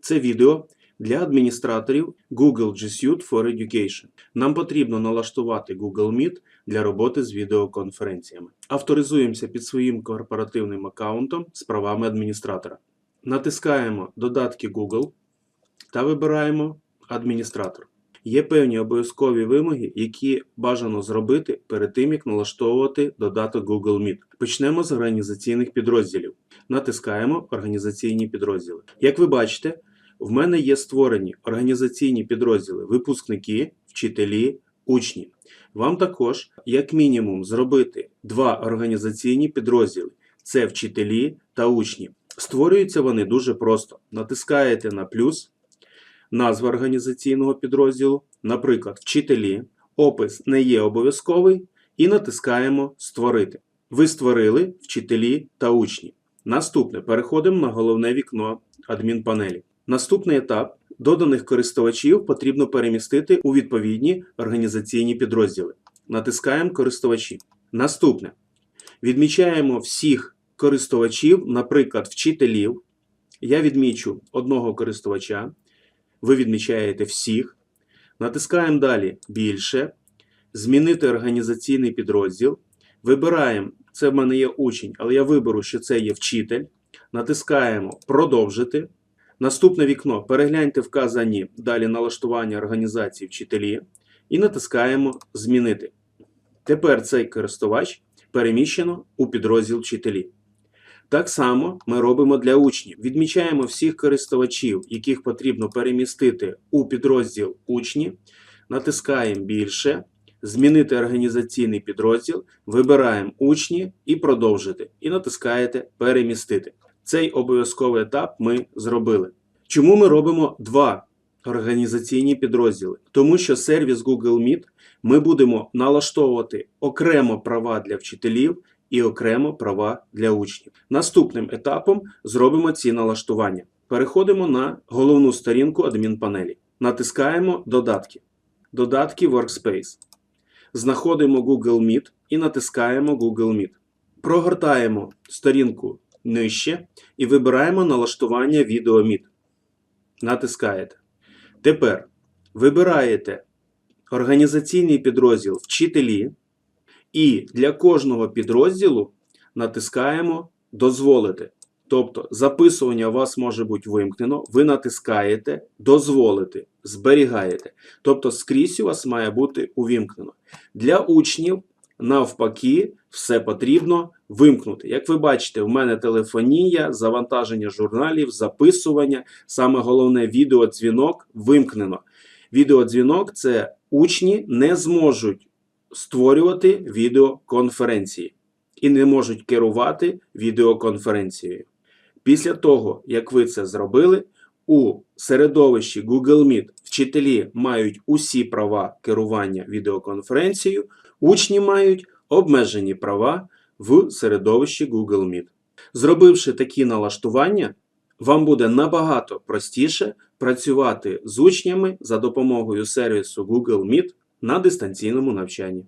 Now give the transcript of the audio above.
Це відео для адміністраторів Google G Suite for Education. Нам потрібно налаштувати Google Meet для роботи з відеоконференціями. Авторизуємося під своїм корпоративним аккаунтом з правами адміністратора. Натискаємо Додатки Google та вибираємо Адміністратор. Є певні обов'язкові вимоги, які бажано зробити перед тим, як налаштовувати додаток Google Meet. Почнемо з організаційних підрозділів. Натискаємо Організаційні підрозділи. Як ви бачите, в мене є створені організаційні підрозділи випускники, вчителі, учні. Вам також, як мінімум, зробити два організаційні підрозділи: це вчителі та учні. Створюються вони дуже просто. Натискаєте на плюс, назва організаційного підрозділу, наприклад, вчителі, опис не є обов'язковий, і натискаємо Створити. Ви створили вчителі та учні. Наступне переходимо на головне вікно адмінпанелі. Наступний етап доданих користувачів потрібно перемістити у відповідні організаційні підрозділи. Натискаємо користувачі. Наступне. Відмічаємо всіх користувачів, наприклад, вчителів. Я відмічу одного користувача. Ви відмічаєте всіх. Натискаємо далі більше. Змінити організаційний підрозділ. Вибираємо, це в мене є учень, але я виберу, що це є вчитель. Натискаємо Продовжити. Наступне вікно. Перегляньте вказані далі налаштування організації вчителі і натискаємо Змінити. Тепер цей користувач переміщено у підрозділ вчителі. Так само ми робимо для учнів. Відмічаємо всіх користувачів, яких потрібно перемістити у підрозділ учні. Натискаємо більше, змінити організаційний підрозділ, вибираємо учні і продовжити. І натискаєте Перемістити. Цей обов'язковий етап ми зробили. Чому ми робимо два організаційні підрозділи? Тому що сервіс Google Meet ми будемо налаштовувати окремо права для вчителів і окремо права для учнів. Наступним етапом зробимо ці налаштування. Переходимо на головну сторінку адмінпанелі. Натискаємо Додатки. Додатки Workspace. Знаходимо Google Meet і натискаємо Google Meet. Прогортаємо сторінку нижче і вибираємо налаштування відео Meet. Натискаєте. Тепер вибираєте організаційний підрозділ Вчителі. І для кожного підрозділу натискаємо Дозволити. Тобто записування у вас може бути вимкнено, ви натискаєте Дозволити, зберігаєте. Тобто скрізь у вас має бути увімкнено. Для учнів, навпаки, все потрібно вимкнути. Як ви бачите, в мене телефонія, завантаження журналів, записування, саме головне відеодзвінок вимкнено. Відеодзвінок це учні не зможуть створювати відеоконференції і не можуть керувати відеоконференцією. Після того, як ви це зробили, у середовищі Google Meet вчителі мають усі права керування відеоконференцією, учні мають обмежені права в середовищі Google Meet. Зробивши такі налаштування, вам буде набагато простіше працювати з учнями за допомогою сервісу Google Meet на дистанційному навчанні.